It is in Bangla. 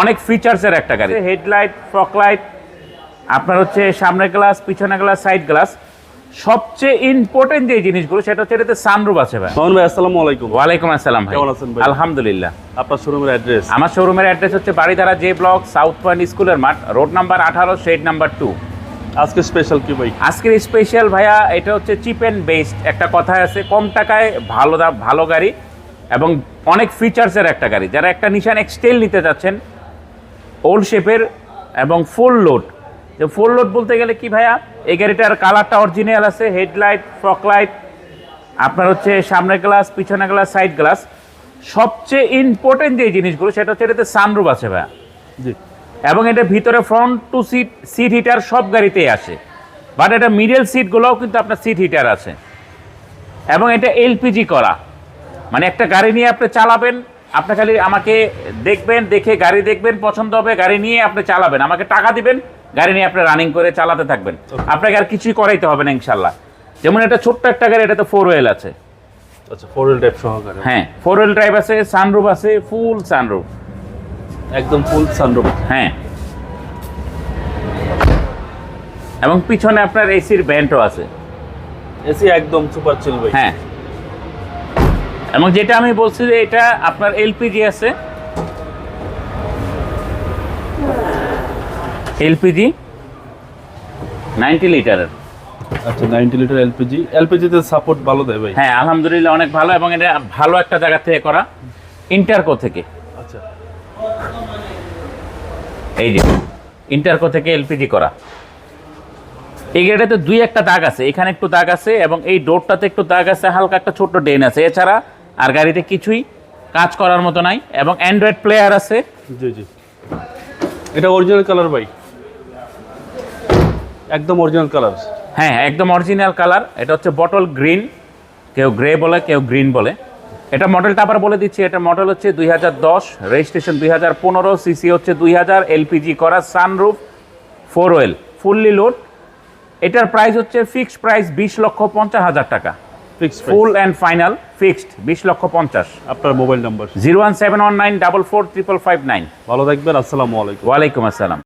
অনেক ফিচার্সের একটা গাড়ি। হেডলাইট ফক লাইট আপনার হচ্ছে সামনের গ্লাস পিছনের গ্লাস সাইড গ্লাস সবচেয়ে ইম্পর্টেন্ট যে জিনিসগুলো সেটা হচ্ছে এটাতে সানরুফ আছে ভাই। মোহন ভাই আসসালামু আলাইকুম। ওয়ালাইকুম আসসালাম ভাই। কেমন আছেন ভাই? আলহামদুলিল্লাহ। আপনার শোরুমের অ্যাড্রেস আমার শোরুমের অ্যাড্রেস হচ্ছে Baridhara J block south point স্কুলের মাঠ রোড নাম্বার আঠারো শেড নাম্বার টু আজকে স্পেশাল কি ভাই? আজকের স্পেশাল ভাইয়া এটা হচ্ছে চিপ অ্যান্ড বেস্ট একটা কথায় আছে কম টাকায় ভালো দাম ভালো গাড়ি এবং অনেক ফিচার্সের একটা গাড়ি। যারা একটা নিশান এক্সটেল নিতে যাচ্ছেন ওল্ড শেপের এবং ফুল লোড তো ফুল লোড বলতে গেলে কি ভাইয়া? এই গাড়িটার কালারটা অরিজিনাল আছে হেডলাইট ফক লাইট আপনার হচ্ছে সামনের গ্লাস পিছনের গ্লাস সাইড গ্লাস সবচেয়ে ইম্পর্টেন্ট যে জিনিসগুলো সেটা হচ্ছে এটাতে সানরুফ আছে ভাইয়া। জি। এবং এটা ভিতরে front two seat seat heater সব গাড়িতেই আসে। বাট এটা মিডল সিটগুলোও কিন্তু আপনার সিট হিটার আছে। এবং এটা এলপিজি করা। মানে একটা গাড়ি নিয়ে আপনি চালাবেন আপনি খালি আমাকে দেখবেন দেখে গাড়ি দেখবেন পছন্দ হবে গাড়ি নিয়ে আপনি চালাবেন। আমাকে টাকা দিবেন গাড়ি নিয়ে আপনি রানিং করে চালাতে থাকবেন। আপনাকে আর কিছুই করাইতে হবে না ইনশাল্লাহ যেমন এটা ছোট্ট একটা গাড়ি এটাতে ফোর ওয়েল আছে। আচ্ছা ফোর হুইল টাইপ সহকারে। হ্যাঁ ফোর ওয়েল ড্রাইভ আছে সানরুফ আছে ফুল সানরুফ একদম ফুল সানরুফ হ্যাঁ। এবং পিছনে আপনার এসির ব্যান্ডও আছে। এসি একদম সুপার চিল ভাই হ্যাঁ। এবং যেটা আমি বলছি যে এটা আপনার এলপিজি আছে। এলপিজি নাইনটি লিটারের। আচ্ছা 90 লিটার এলপিজি। এলপিজি তে সাপোর্ট ভালো দেয় ভাই? হ্যাঁ আলহামদুলিল্লাহ অনেক ভালো এবং এটা ভালো একটা জায়গা থেকে করা। ইন্টারকো থেকে। আচ্ছা। এই যে ইন্টারকো থেকে এলপিজি করা। এই গাড়িটাতে দুই একটা দাগ আছে। এখানে একটু দাগ আছে এবং এই ডোরটাতে একটু দাগ আছে হালকা একটা ছোট্ট ডেন আছে। এছাড়া আর গাড়িতে কিছুই কাজ করার মতো নাই এবং অ্যান্ড্রয়েড প্লেয়ার আছে। জি জি। এটা অরিজিনাল কালার ভাই। একদম অরিজিনাল কালার হ্যাঁ একদম অরিজিনাল কালার এটা হচ্ছে বটল গ্রিন কেউ গ্রে বলে কেউ গ্রিন বলে। এটা মডেলটা আবার বলে দিচ্ছি। এটা মডেল হচ্ছে দুই হাজার দশ রেজিস্ট্রেশন দুই হাজার পনেরো সিসি হচ্ছে দুই হাজার এলপিজি করা sunroof four wheel fully loaded এটার প্রাইস হচ্ছে ফিক্সড প্রাইস বিশ লক্ষ পঞ্চাশ হাজার টাকা। ফুল অ্যান্ড ফাইনাল ফিক্সড বিশ লক্ষ পঞ্চাশ। আপনার mobile number zero one seven one nine double four triple five nine. ভালো থাকবেন আসসালামু আলাইকুম। ওয়ালাইকুম আসসালাম।